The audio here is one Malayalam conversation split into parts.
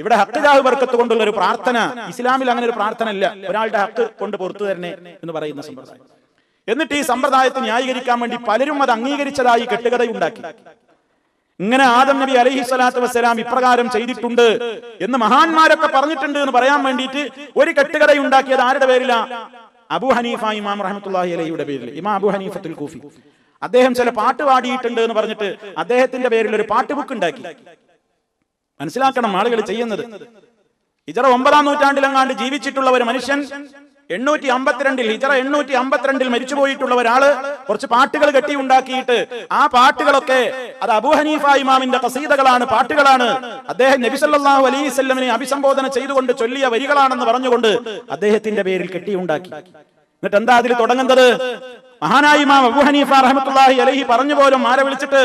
ഇവിടെ ഹക്ക് ജാഹ് ബർക്കത്ത് കൊണ്ടുള്ള ഒരു പ്രാർത്ഥന ഇസ്ലാമിൽ അങ്ങനെ ഒരു പ്രാർത്ഥന ഇല്ല ഒരാളുടെ ഹക്ക് കൊണ്ട് പുറത്തു തരണേ എന്ന് പറയുന്ന സമ്പ്രദായം. എന്നിട്ട് ഈ സമ്പ്രദായത്തെ ന്യായീകരിക്കാൻ വേണ്ടി പലരും അത് അംഗീകരിച്ചതായി കെട്ടുകഥയുണ്ടാക്കി. ഇങ്ങനെ ആദം നബി അലഹി സ്വലാത്തു വസ്സലാം ഇപ്രകാരം ചെയ്തിട്ടുണ്ട് എന്ന് മഹാന്മാരൊക്കെ പറഞ്ഞിട്ടുണ്ട് എന്ന് പറയാൻ വേണ്ടിയിട്ട് ഒരു കെട്ടുകഥ ഉണ്ടാക്കിയത് ആരുടെ പേരില? അബു ഹനീഫ ഇമാം റഹമത്തുല്ലാഹി അലഹിയുടെ പേരിൽ ഇമാം അബു ഹനീഫത്തുൽ കൂഫി. അദ്ദേഹം ചില പാട്ട് പാടിയിട്ടുണ്ട് എന്ന് പറഞ്ഞിട്ട് അദ്ദേഹത്തിന്റെ പേരിൽ ഒരു പാട്ട് ബുക്ക് ഉണ്ടാക്കി. മനസ്സിലാക്കണം ആളുകൾ ചെയ്യുന്നത്. ഹിജറ ഒമ്പതാം നൂറ്റാണ്ടിലെങ്ങാണ്ട് ജീവിച്ചിട്ടുള്ള ഒരു മനുഷ്യൻ എണ്ണൂറ്റി അമ്പത്തിരണ്ടിൽ ഹിജറ എണ്ണൂറ്റി അമ്പത്തിരണ്ടിൽ മരിച്ചുപോയിട്ടുള്ള ഒരാൾ കുറച്ച് പാട്ടുകൾ കെട്ടി ഉണ്ടാക്കിയിട്ട് ആ പാട്ടുകളൊക്കെ അത് അബൂ ഹനീഫ ഇമാമിന്റെ കസീതകളാണ് പാട്ടുകളാണ്. അദ്ദേഹം നബിസല്ലാഹു അലൈവല്ലമിനെ അഭിസംബോധന ചെയ്തുകൊണ്ട് ചൊല്ലിയ വരികളാണെന്ന് പറഞ്ഞുകൊണ്ട് അദ്ദേഹത്തിന്റെ പേരിൽ കെട്ടിയുണ്ടാക്കി. എന്നിട്ട് എന്താ അതിൽ തുടങ്ങുന്നത്? മഹാനായി ഇമാം അബൂ ഹനീഫ റഹ്മത്തുള്ളാഹി അലൈഹി പറഞ്ഞു പോലും ആരെ വിളിച്ചിട്ട്?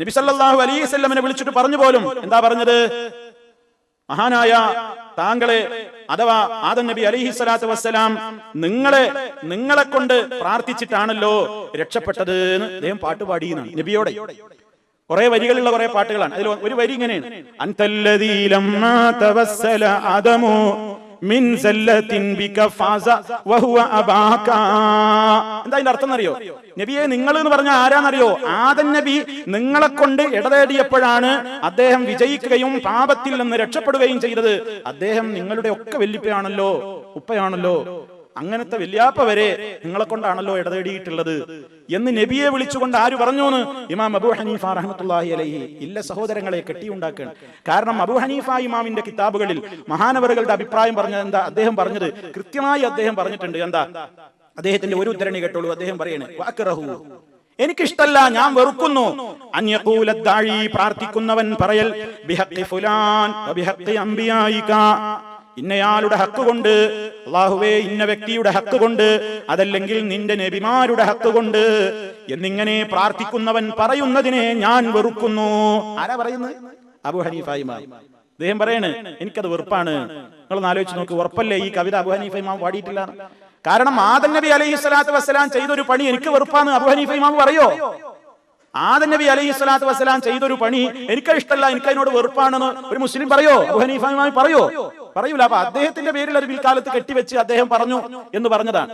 നബി സല്ലല്ലാഹു അലൈഹി വിളിച്ചിട്ട് പറഞ്ഞു പോലും എന്താ പറഞ്ഞത്? മഹാനായ താങ്കളെ അഥവാ ആദം നബി അലിഹി സ്വലാത്തു വസ്സലാം നിങ്ങളെ നിങ്ങളെ കൊണ്ട് പ്രാർത്ഥിച്ചിട്ടാണല്ലോ രക്ഷപ്പെട്ടത് എന്ന് അദ്ദേഹം പാട്ട് പാടിയെന്നാണ് നബിയോടെ. കുറെ വരികളുള്ള കുറെ പാട്ടുകളാണ്. അതിൽ ഒരു വരി ഇങ്ങനെയാണ്. മിൻ സല്ലത്തിൻ ഫാസ വഹുവ എന്താ അർത്ഥം അറിയോ നബിയെ നിങ്ങൾ എന്ന് പറഞ്ഞ ആരാന്നറിയോ? ആദൻ നബി നിങ്ങളെ കൊണ്ട് ഇടതേടിയപ്പോഴാണ് അദ്ദേഹം വിജയിക്കുകയും പാപത്തിൽ നിന്ന് രക്ഷപ്പെടുകയും ചെയ്തത്. അദ്ദേഹം നിങ്ങളുടെ ഒക്കെ വെല്ലിപ്പയാണല്ലോ ഉപ്പയാണല്ലോ. അങ്ങനത്തെ വല്യാപ്പ വരെ നിങ്ങളെ കൊണ്ടാണല്ലോ ഇടതേടിയിട്ടുള്ളത് എന്ന് നബിയെ വിളിച്ചുകൊണ്ട് ആര് പറഞ്ഞു എന്ന് ഇമാം അബു ഹനീഫ റഹ്മത്തുള്ളാഹി അലൈഹി. ഇല്ല സഹോദരങ്ങളെ കെട്ടിയുണ്ടാക്കുകയാണ് കാരണം അബു ഹനീഫ ഇമാമിന്റെ കിതാബുകളിൽ മഹാനവറുകളുടെ അഭിപ്രായം പറഞ്ഞത് എന്താ? അദ്ദേഹം പറഞ്ഞത് കൃത്യമായി അദ്ദേഹം പറഞ്ഞിട്ടുണ്ട്. എന്താ? അദ്ദേഹത്തിന്റെ ഒരു ഉദ്ധരണി കേട്ടോളൂ. അദ്ദേഹം പറയണേ വാക്കറഹു എനിക്കിഷ്ടല്ല ഞാൻ വെറുക്കുന്നു. പ്രാർത്ഥിക്കുന്നവൻ പറയൽ ബിഹഖി ഫുലാൻ വബിഹഖി അംബിയായിക. ഇന്നയാളുടെ ഹക്ക് കൊണ്ട് അള്ളാഹുവേ ഇന്ന വ്യക്തിയുടെ ഹക്ക് കൊണ്ട് അതല്ലെങ്കിൽ നിന്റെ നബിമാരുടെ ഹക്ക് കൊണ്ട് എന്നിങ്ങനെ പ്രാർത്ഥിക്കുന്നവൻ പറയുന്നതിനെ ഞാൻ വെറുക്കുന്നു. ആരാ പറയുന്നത്? അബു ഹനീഫ ഇമാം. അദ്ദേഹം പറയണ് എനിക്കത് വെറുപ്പാണ്. നിങ്ങൾ ആലോചിച്ച് നോക്ക് ഉറപ്പല്ലേ ഈ കവിത അബു ഹനീഫ ഇമാം പാടിയിട്ടില്ല കാരണം ആദൻ നബി അലൈഹി സ്വലാത്തു വസ്സലാം ചെയ്തൊരു പണി എനിക്ക് വെറുപ്പാണ്. അബു ഹനീഫ ഇമാം പറയോ? ആദൻ നബി അലൈഹി സ്വലാത്തു വസ്സലാം ചെയ്തൊരു പണി എനിക്ക് ഇഷ്ടമല്ല എനിക്കതിനോട് വെറുപ്പാണെന്ന് ഒരു മുസ്ലിം പറയോ? അബു ഹനീഫ ഇമാം പറയോ? പറയൂല. അപ്പൊ അദ്ദേഹത്തിന്റെ പേരിൽ ഒരു പിൽക്കാലത്ത് കെട്ടിവെച്ച് അദ്ദേഹം പറഞ്ഞു എന്ന് പറഞ്ഞതാണ്.